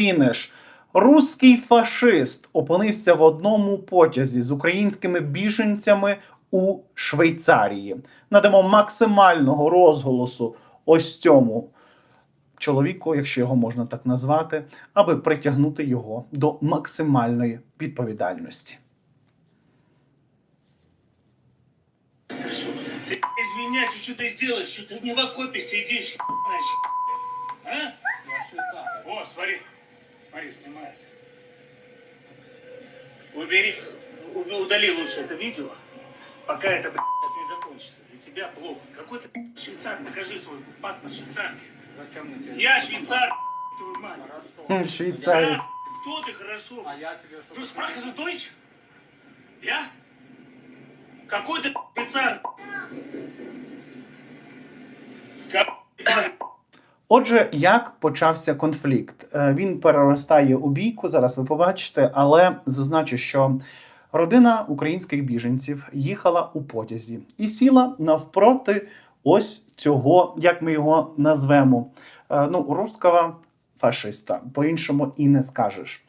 Фініш. Руський фашист опинився в одному потязі з українськими біженцями у Швейцарії. Надамо максимального розголосу ось цьому чоловіку, якщо його можна так назвати, аби притягнути його до максимальної відповідальності. Ты извиняйся, что ты сделаешь, что ты не в окопе сидишь, значит. А? О, смотри, Смотри, снимает. Убери, удали лучше это видео, пока это, блядь, не закончится. Для тебя плохо. Какой ты блядь, швейцар, покажи свой паспорт швейцарский. Зачем мне тебе? Я швейцар, блядь, твою мать. Хорошо. Швейцарець. Да, кто ты, хорошо. А я тебе что? Ты спрашиваешь Deutsch? Я? Какой ты швейцар? Отже, як почався конфлікт? Е, Він переростає у бійку. Зараз ви побачите, але зазначу, що родина українських біженців їхала у потязі і сіла навпроти ось цього, як ми його назвемо, е, ну, руского фашиста. По-іншому і не скажеш.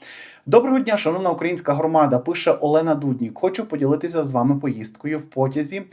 Доброго дня, шановна українська громада. Пише Олена Дуднік. Хочу поділитися з вами поїздкою в потязі.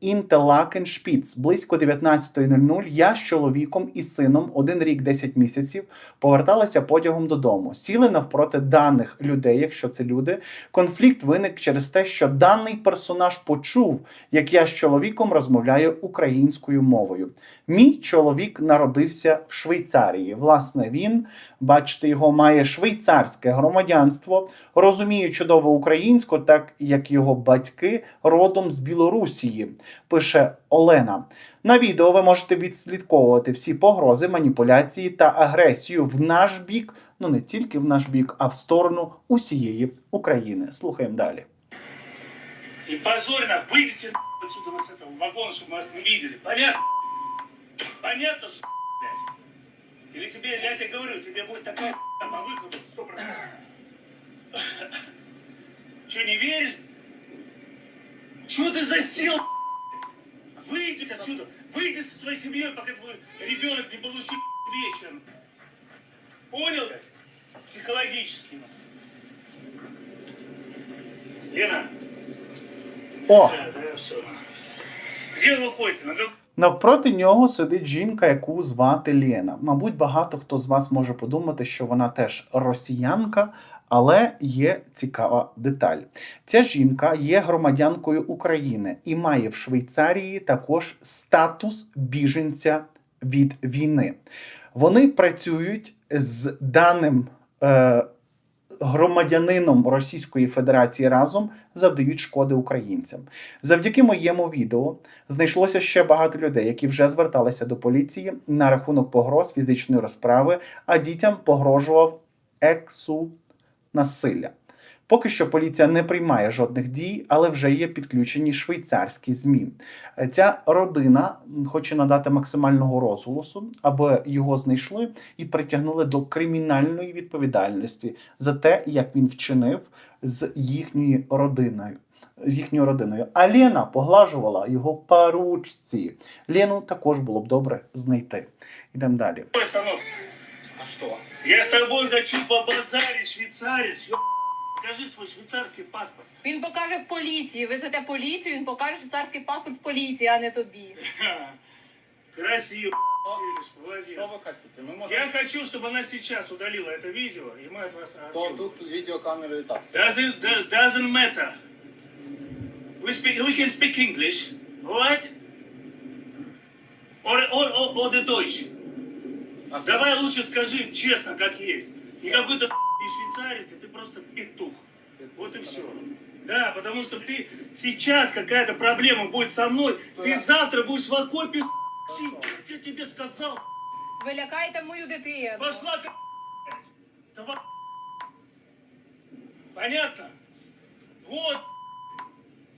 Інтелакен Шпіц близько 19.00 я з чоловіком і сином один рік 10 місяців поверталися потягом додому. Сіли навпроти даних людей, якщо це люди. Конфлікт виник через те, що даний персонаж почув, як я з чоловіком розмовляю українською мовою. Мій чоловік народився в Швейцарії. Власне, він, бачите, його має швейцарське громадянство, розуміє чудово українську, так як його батьки родом з Білорусії, пише Олена. На відео ви можете відслідковувати всі погрози, маніпуляції та агресію в наш бік, ну не тільки в наш бік, а в сторону усієї України. Слухаємо далі. И позорно вывести нахуй отсюда вот с этого вагона, чтобы мы вас не видели. Понятно? Понятно, с***, блядь? Или тебе, я тебе говорю, тебе будет такая по выходу, сто процентов. Че, не веришь? Чего ты засел? Выйди отсюда. Выйди со своей семьей, пока твой ребенок не получит вечером. Понял? блядь? Психологически. Лена, О! да, да, все. Где вы находитесь? На каком Навпроти нього сидить жінка, яку звати Лєна. Мабуть, багато хто з вас може подумати, що вона теж росіянка, але є цікава деталь. Ця жінка є громадянкою України і має в Швейцарії також статус біженця від війни. Вони працюють з даним. Е, Громадянином Російської Федерації разом завдають шкоди українцям. Завдяки моєму відео знайшлося ще багато людей, які вже зверталися до поліції на рахунок погроз фізичної розправи, а дітям погрожував ексу насилля. Поки що поліція не приймає жодних дій, але вже є підключені швейцарські ЗМІ. Е, Ця родина хоче надати максимального розголосу, аби його знайшли і притягнули до кримінальної відповідальності за те, як він вчинив з їхньою родиною. З їхньою родиною. А Лена поглажувала його по ручці. Лену також було б добре знайти. Йдемо далі. остановке? А что? Я с тобой хочу побазарить, швейцарец. ё- Покажи свой швейцарский паспорт. Він покаже в поліції. Везете поліцію, він покаже швейцарський паспорт в поліції, а не тобі. Ха. Красиво, Сирич, Что молодец. вы хотите? Мы можем... Я хочу, чтобы она сейчас удалила это видео, и мы от вас То отъедем. тут видеокамеры и так. Doesn't, do- doesn't matter. We, speak, we can speak English, alright? Or, or, or, or the Deutsch. А? Давай лучше скажи честно, как есть. Не какой-то не швейцарец, а ты просто петух. Вот и все. Да, потому что ты сейчас какая-то проблема будет со мной, ты завтра будешь в окопе. Я тебе сказал, Ви лякаєте мою дитину. пошла ты, Давай. Понятно? Вот.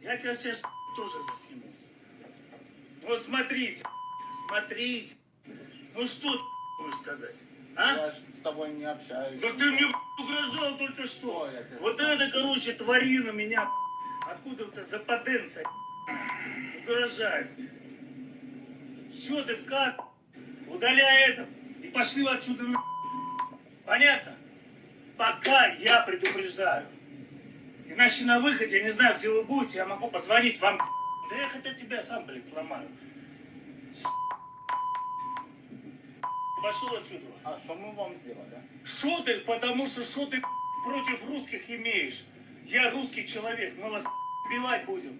Я тебя сейчас тоже засниму. Вот смотрите, смотрите. Ну что ты можешь сказать? А? Я с тобой не общаюсь. Да ты мне угрожал только что. Тебе Вот это, короче, тварина меня откуда-то западенца угрожает. Все, ты в кат. Удаляй это. И пошли отсюда. на. Понятно? пока я предупреждаю. Иначе на выходе, я не знаю, где вы будете, я могу позвонить вам. Да я хотя тебя сам, блядь, сломаю. Пошел отсюда. А що ми вам зробили? Что ты, потому что что ты против русских имеешь? Я русский человек, мы вас убивать будем.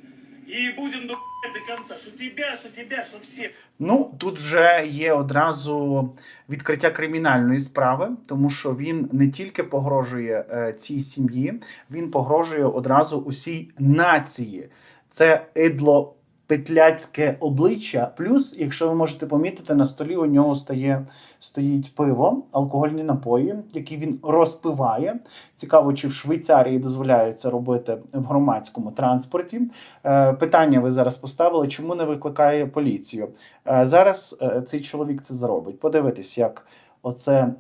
И будем до, до конца. Что тебя, что тебя, что всех. Ну, тут вже є одразу відкриття кримінальної справи, тому що він не тільки погрожує е, цій сім'ї, він погрожує одразу усій нації. Це ідло петляцьке обличчя. Плюс, якщо ви можете помітити, на столі у нього стає, стоїть пиво, алкогольні напої, які він розпиває. Цікаво, чи в Швейцарії дозволяється робити в громадському транспорті. Е, Питання ви зараз поставили, чому не викликає поліцію? Е, Зараз е, цей чоловік це зробить. Подивитись, як оце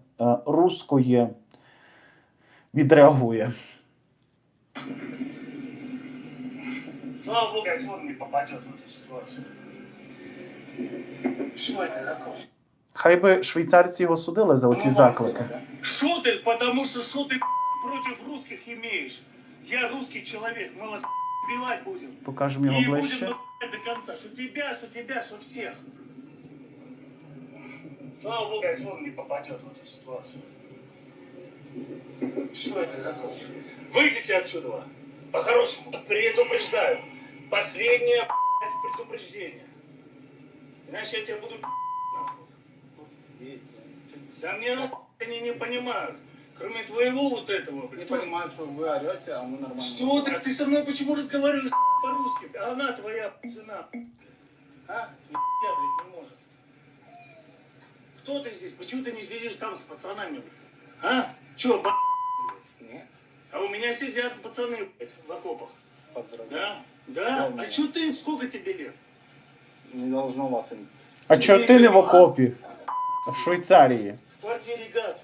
рускоє відреагує. Слава Богу, опять он не попадет в эту ситуацию. Что это закончится? Хай би швейцарці його судили за оці заклики. Что ты, потому что что ты против русских имеешь? Я русский человек, мы вас убивать будем. Покажемо його И будем ближче. до, до конца. Что тебя, что тебя, что всех. Слава Богу, опять он не попадет в эту ситуацию. Что это закончится? Выйдите отсюда. По-хорошему, предупреждаю. Последнее предупреждение. Иначе я тебя буду. Да мне ну, они не понимают. Кроме твоего вот этого, Не блядь. розумію, що ви орете, а ми нормально. Что ты? Ты со мной почему разговариваешь по-русски? А она твоя жена. А? Я, блядь, не может. Кто ты здесь? Почему ты не сидишь там с пацанами? А? Чё, блядь? Ні, А у меня сидят пацаны, блядь, в окопах. поздравляю. Да? Да? Что у А меня? чё ты? Сколько тебе лет? Не должно вас... ін- А чого ти не в окопі? А В Швейцарії. В квартире гад.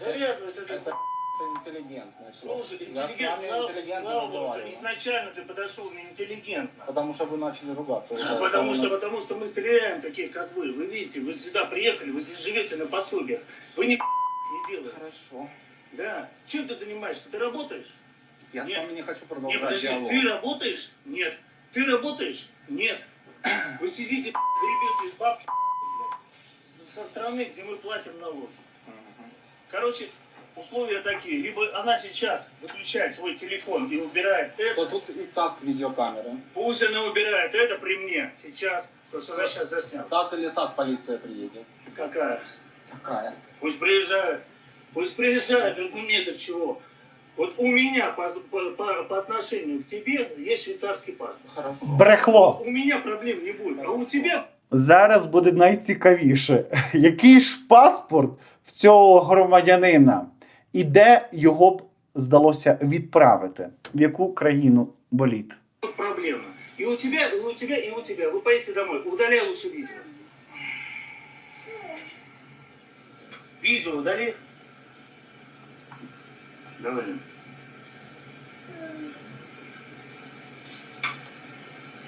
Завязывай с этой Это это интеллигентно. Слушай, Я с интеллигент, вами слава, интеллигентно слава Богу, разговариваю. изначально ты подошел неинтеллигентно. Потому что вы начали ругаться. А Потому что, потому что мы стреляем такие, как вы. Вы видите, вы сюда приехали, вы здесь живете на пособиях. Вы не не делаете. Хорошо. Да. Чем ты занимаешься? Ты работаешь? Я с Нет. вами не хочу Нет, продолжать подожди, диалог. ты работаешь? Нет. Ты работаешь? Нет. Вы сидите, гребете бабки блядь, со стороны, где мы платим налоги. Мгм. Короче, условия такие. Либо она сейчас выключает свой телефон и убирает это, То тут и так видеокамеры. Пусть она убирает это при мне сейчас, потому что она сейчас засняла. Так или так полиция приедет. Какая? Такая. Пусть приезжают. Пусть приезжают. Аргументы чего? Вот у меня по, по- по- по отношению к тебе есть швейцарский паспорт. Хорошо. Брехло. У меня проблем не будет. А у тебя Зараз буде найцікавіше. Який ж паспорт в цього громадянина? І де його б здалося відправити? В яку країну боліт? проблема. И у тебя, и у тебя, и у тебя. Вы поедете домой. Удаляй лучше видео. Видео удали. Давай.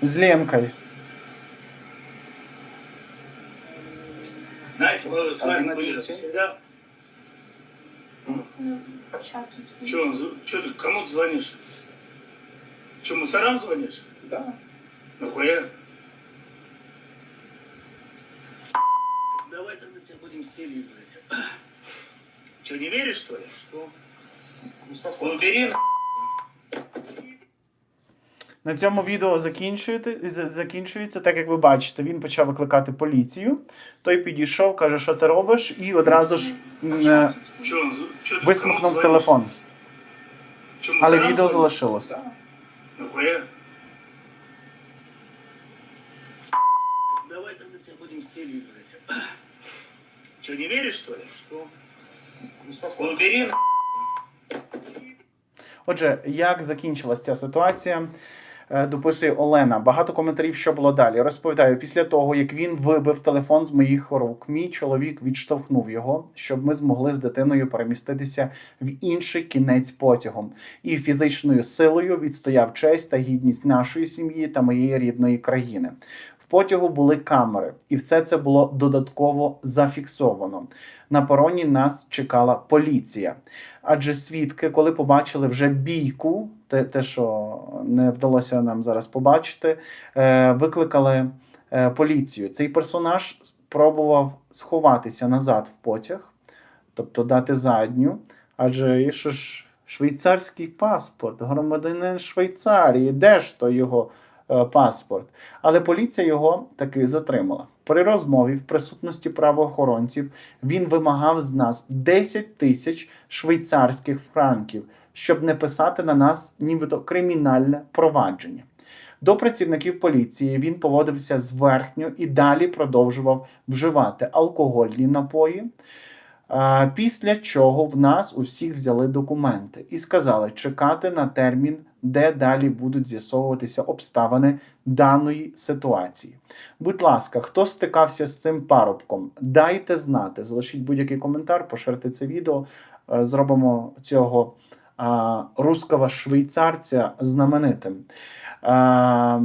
З Ленкою. Знаете, мы с вами были 11. всегда. Че, че ты кому ты звонишь? Че, мусорам звонишь? Да. Нахуя? Давай тогда тебя будем стереть, блядь. Че, не веришь, что ли? Что? Убери на... На цьому відео закінчується. Так як ви бачите, він почав викликати поліцію. Той підійшов, каже, що ти робиш, і одразу ж е, висмикнув телефон. Але відео залишилося. Давай тогда тебя будем стереть, блядь. Че, не веришь, что ли? Что? Убери на... Отже, як закінчилася ця ситуація? Е, Дописує Олена. Багато коментарів, що було далі. Розповідаю, після того, як він вибив телефон з моїх рук, мій чоловік відштовхнув його, щоб ми змогли з дитиною переміститися в інший кінець потягом, і фізичною силою відстояв честь та гідність нашої сім'ї та моєї рідної країни. В потягу були камери, і все це було додатково зафіксовано. На пероні нас чекала поліція. Адже свідки, коли побачили вже бійку, те, те що не вдалося нам зараз побачити, е, викликали е, поліцію. Цей персонаж спробував сховатися назад в потяг, тобто дати задню, адже що ж швейцарський паспорт, громадянин Швейцарії, де ж то його паспорт? Але поліція його таки затримала. При розмові в присутності правоохоронців він вимагав з нас 10 тисяч швейцарських франків, щоб не писати на нас нібито кримінальне провадження. До працівників поліції він поводився зверхньо і далі продовжував вживати алкогольні напої. Після чого в нас у всіх взяли документи і сказали чекати на термін, де далі будуть з'ясовуватися обставини даної ситуації. Будь ласка, хто стикався з цим парубком, дайте знати, залишіть будь-який коментар, поширте це відео. Е, Зробимо цього а, руского швейцарця знаменитим. А,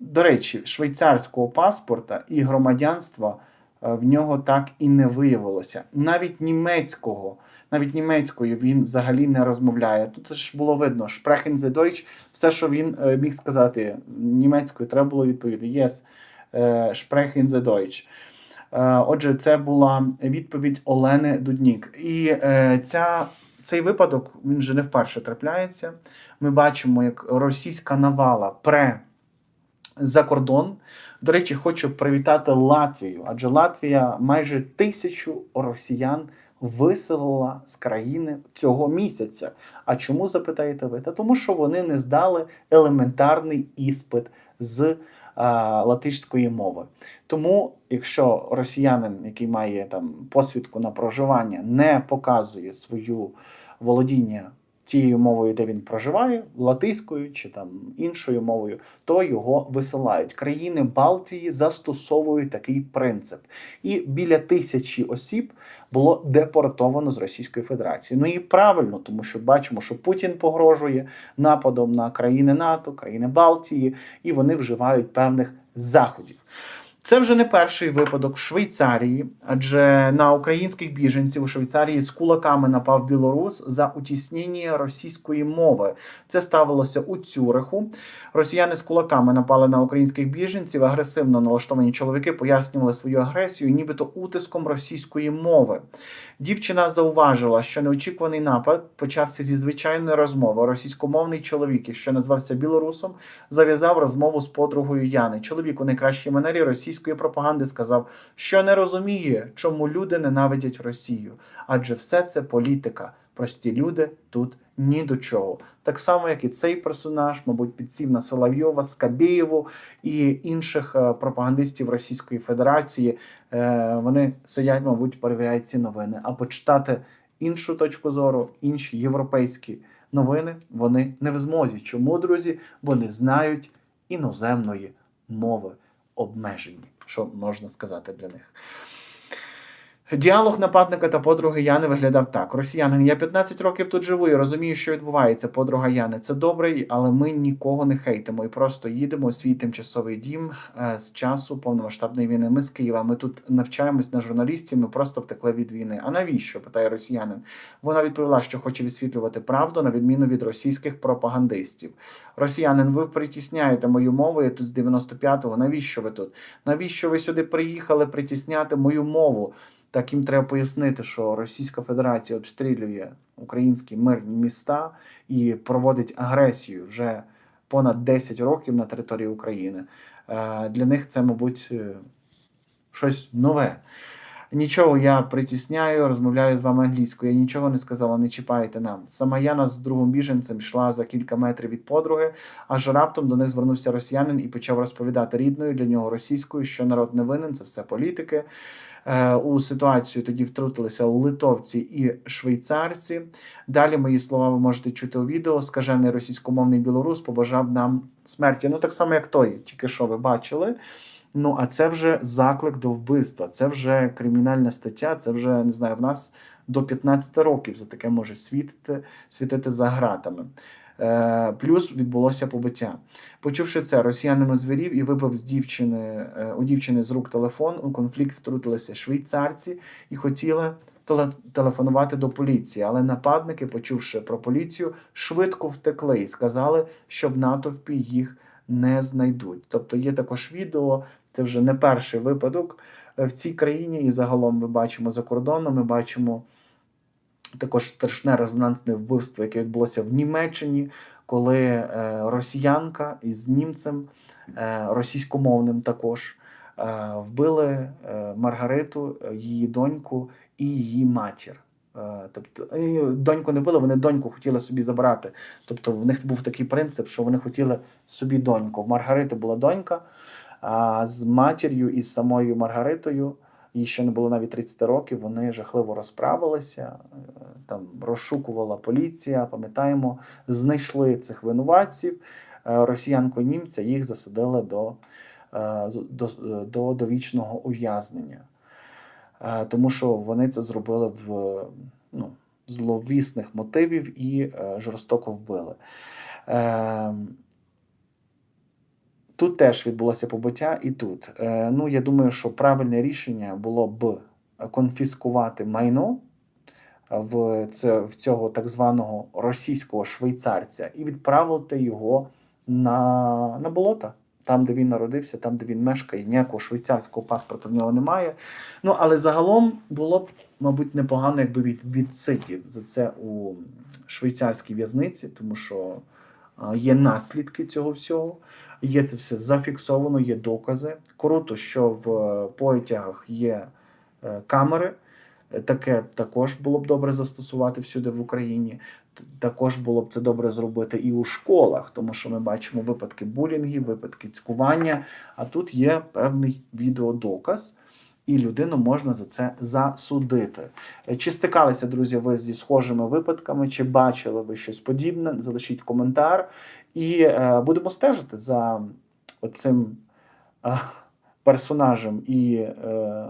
до речі, швейцарського паспорта і громадянства е, в нього так і не виявилося. Навіть німецького, навіть німецькою він взагалі не розмовляє. Тут ж було видно, sprechen Sie Deutsch, все, що він е, міг сказати німецькою, треба було відповідати Yes, е, sprechen Sie Deutsch. Е, Отже, це була відповідь Олени Дуднік. І е, ця, цей випадок він же не вперше трапляється. Ми бачимо, як російська навала пре за кордон. До речі, хочу привітати Латвію, адже Латвія майже тисячу росіян виселила з країни цього місяця. А чому запитаєте ви? Та тому, що вони не здали елементарний іспит з а, латишської мови. Тому, якщо росіянин, який має там посвідку на проживання, не показує свою володіння тією мовою, де він проживає, латиською чи там іншою мовою, то його висилають. Країни Балтії застосовують такий принцип. І біля тисячі осіб було депортовано з Російської Федерації. Ну і правильно, тому що бачимо, що Путін погрожує нападом на країни НАТО, країни Балтії, і вони вживають певних заходів. Це вже не перший випадок в Швейцарії, адже на українських біженців у Швейцарії з кулаками напав білорус за утіснення російської мови. Це ставилося у Цюриху. Росіяни з кулаками напали на українських біженців. Агресивно налаштовані чоловіки пояснювали свою агресію, нібито утиском російської мови. Дівчина зауважила, що неочікуваний напад почався зі звичайної розмови. Російськомовний чоловік, якщо назвався білорусом, зав'язав розмову з подругою Яни. Чоловік у найкращій манері російської пропаганди сказав, що не розуміє, чому люди ненавидять Росію, адже все це політика. Прості люди тут ні до чого. Так само, як і цей персонаж, мабуть, підсів на Соловйова, Скабєєву і інших е, пропагандистів Російської Федерації. Е, Вони сидять, мабуть, перевіряють ці новини. А почитати іншу точку зору, інші європейські новини вони не в змозі. Чому, друзі? Бо не знають іноземної мови обмежені, що можна сказати для них. Діалог нападника та подруги Яни виглядав так: Росіянин, я 15 років тут живу і розумію, що відбувається. Подруга Яни. Це добре, але ми нікого не хейтимо і просто їдемо у свій тимчасовий дім е, з часу повномасштабної війни. Ми з Києва. Ми тут навчаємось на журналістів. Ми просто втекли від війни. А навіщо? питає росіянин. Вона відповіла, що хоче висвітлювати правду на відміну від російських пропагандистів. Росіянин, ви притісняєте мою мову. Я тут з 95-го. Навіщо ви тут? Навіщо ви сюди приїхали притісняти мою мову? Так їм треба пояснити, що Російська Федерація обстрілює українські мирні міста і проводить агресію вже понад 10 років на території України. Е, Для них це, мабуть, е, щось нове. Нічого, я притісняю, розмовляю з вами англійською. Я нічого не сказала, не чіпайте нам. Сама Яна з другим біженцем йшла за кілька метрів від подруги, аж раптом до них звернувся росіянин і почав розповідати рідною для нього російською, що народ не винен, це все політики. Е, У ситуацію тоді втрутилися литовці і швейцарці. Далі мої слова ви можете чути у відео. Скажений російськомовний білорус побажав нам смерті. Ну так само, як той, тільки що ви бачили. Ну, а це вже заклик до вбивства, це вже кримінальна стаття, це вже не знаю, в нас до 15 років за таке може світити, світити за гратами. Е, Плюс відбулося побиття. Почувши це, росіянин озвірів і вибив з дівчини е, у дівчини з рук телефон. У конфлікт втрутилися швейцарці і хотіли теле- телефонувати до поліції. Але нападники, почувши про поліцію, швидко втекли і сказали, що в натовпі їх не знайдуть. Тобто є також відео. Це вже не перший випадок е, в цій країні, і загалом ми бачимо за кордоном. Ми бачимо також страшне резонансне вбивство, яке відбулося в Німеччині, коли е, росіянка із німцем, е, російськомовним також, е, вбили Маргариту, її доньку і її матір. Тобто доньку не били, вони доньку хотіли собі забрати. Тобто в них був такий принцип, що вони хотіли собі доньку. В Маргарити була донька, а з матір'ю і з самою Маргаритою їй ще не було навіть 30 років. Вони жахливо розправилися. е, Там розшукувала поліція. Пам'ятаємо, знайшли цих винуватців. Е, Росіянку німця їх засадили до, е, до, до довічного ув'язнення. Тому що вони це зробили в ну, зловісних мотивів і жорстоко вбили. Е, Тут теж відбулося побиття, і тут. Е, ну, я думаю, що правильне рішення було б конфіскувати майно в, це, в цього так званого російського швейцарця і відправити його на, на болота. Там, де він народився, там, де він мешкає, ніякого швейцарського паспорту в нього немає. Ну, але загалом було б, мабуть, непогано, якби він відсидів за це у швейцарській в'язниці, тому що а, є наслідки цього всього. Є це все зафіксовано, є докази. Круто, що в потягах є е, камери. Таке також було б добре застосувати всюди в Україні. Також було б це добре зробити і у школах, тому що ми бачимо випадки булінгів, випадки цькування. А тут є певний відеодоказ, і людину можна за це засудити. Е, Чи стикалися, друзі, ви зі схожими випадками, чи бачили ви щось подібне? Залишіть коментар. І е, будемо стежити за цим е, персонажем і е,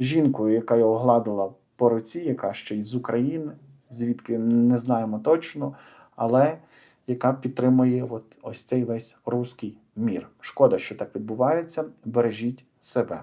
жінкою, яка його гладила по руці, яка ще й з України, звідки не знаємо точно, але яка підтримує от ось цей весь руський мір. Шкода, що так відбувається. Бережіть себе.